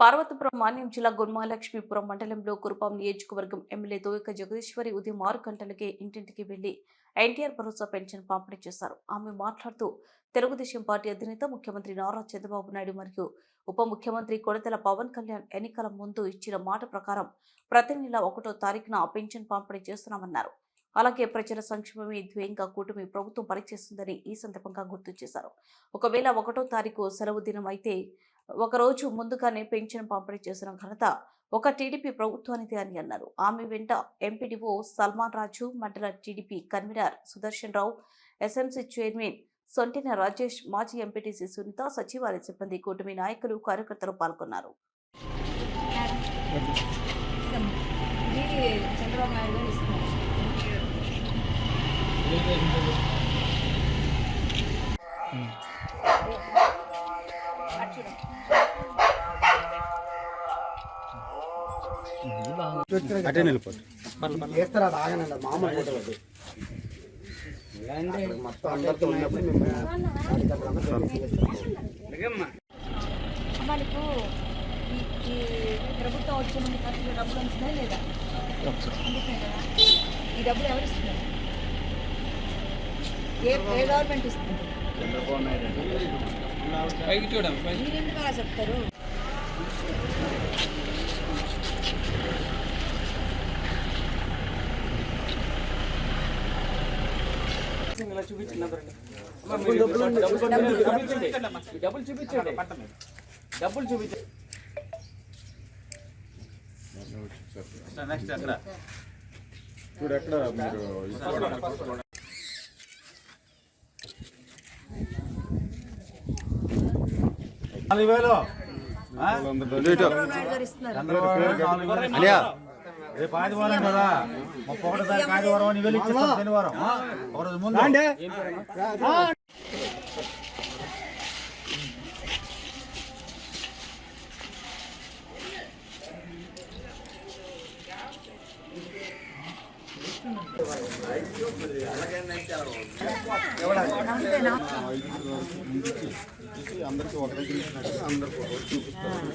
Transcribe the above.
పార్వతీపురం మాన్యం జిల్లా గుర్మాలక్ష్మీపురం మండలంలో కురుపాం నియోజకవర్గం ఎమ్మెల్యే దోయక జగదీశ్వరి ఉదయం ఆరు గంటలకే ఇంటింటికి వెళ్ళి ఎన్టీఆర్ భరోసా పెన్షన్ పంపిణీ చేశారు. ఆమె మాట్లాడుతూ తెలుగుదేశం పార్టీ అధినేత ముఖ్యమంత్రి నారా చంద్రబాబు నాయుడు మరియు ఉప ముఖ్యమంత్రి కొడతల పవన్ కళ్యాణ్ ఎన్నికల ముందు ఇచ్చిన మాట ప్రకారం ప్రతి నెల ఒకటో తారీఖున పెన్షన్ పంపిణీ చేస్తున్నామన్నారు. అలాగే ప్రజల సంక్షేమమే ధ్యేయంగా కూటమి ప్రభుత్వం పనిచేస్తుందని ఈ సందర్భంగా గుర్తు చేశారు. ఒకవేళ ఒకటో తారీఖు సెలవు దినం అయితే ఒకరోజు ముందుగానే పెన్షన్ పంపిణీ చేసిన ఘనత ఒక టీడీపీ ప్రభుత్వానిది అని అన్నారు. ఆమె వెంట ఎంపీడీఓ సల్మాన్ రాజు మండల TDP convener Sudarshan Rao SMC chairman Sontina Rajesh మాజీ ఎంపీటీసీ సునీత సచివాలయ సిబ్బంది కూటమి నాయకులు కార్యకర్తలు పాల్గొన్నారు. చంద్రబాబు నాయుడు అటే నిలిపోదు చేస్తారా అది ఆగనండి మామూలు ఫోటో అది మొత్తం అందరితో ఉన్నప్పుడు మేము అడిగప్పుడు అందరూ చేస్తాం. అమ్మా నీకు ఈ ఈ ప్రభుత్వం వచ్చే ముందు ఖర్చులు డబ్బులు లేదా? ఈ డబ్బులు ఎవరు ఇస్తున్నారు? ఏ ఏ గవర్నమెంట్ ఇస్తుంది? మీరు ఎందుకు అలా చెప్తారు డబ్బులు చూపించండి. డబ్బులు చూపించండి. నెక్స్ట్ అక్కడ. ఎక్కడ మీరు నాలుగు వేలు. రేపు ఆదివారం కదా. ముప్పై ఒకటో తారీఖు ఆదివారం అని వెళ్ళి ఇచ్చేస్తాం శనివారం. ఒక రోజు ముందు. అందరికీ ఒక దగ్గర అందరికీ చూపిస్తారు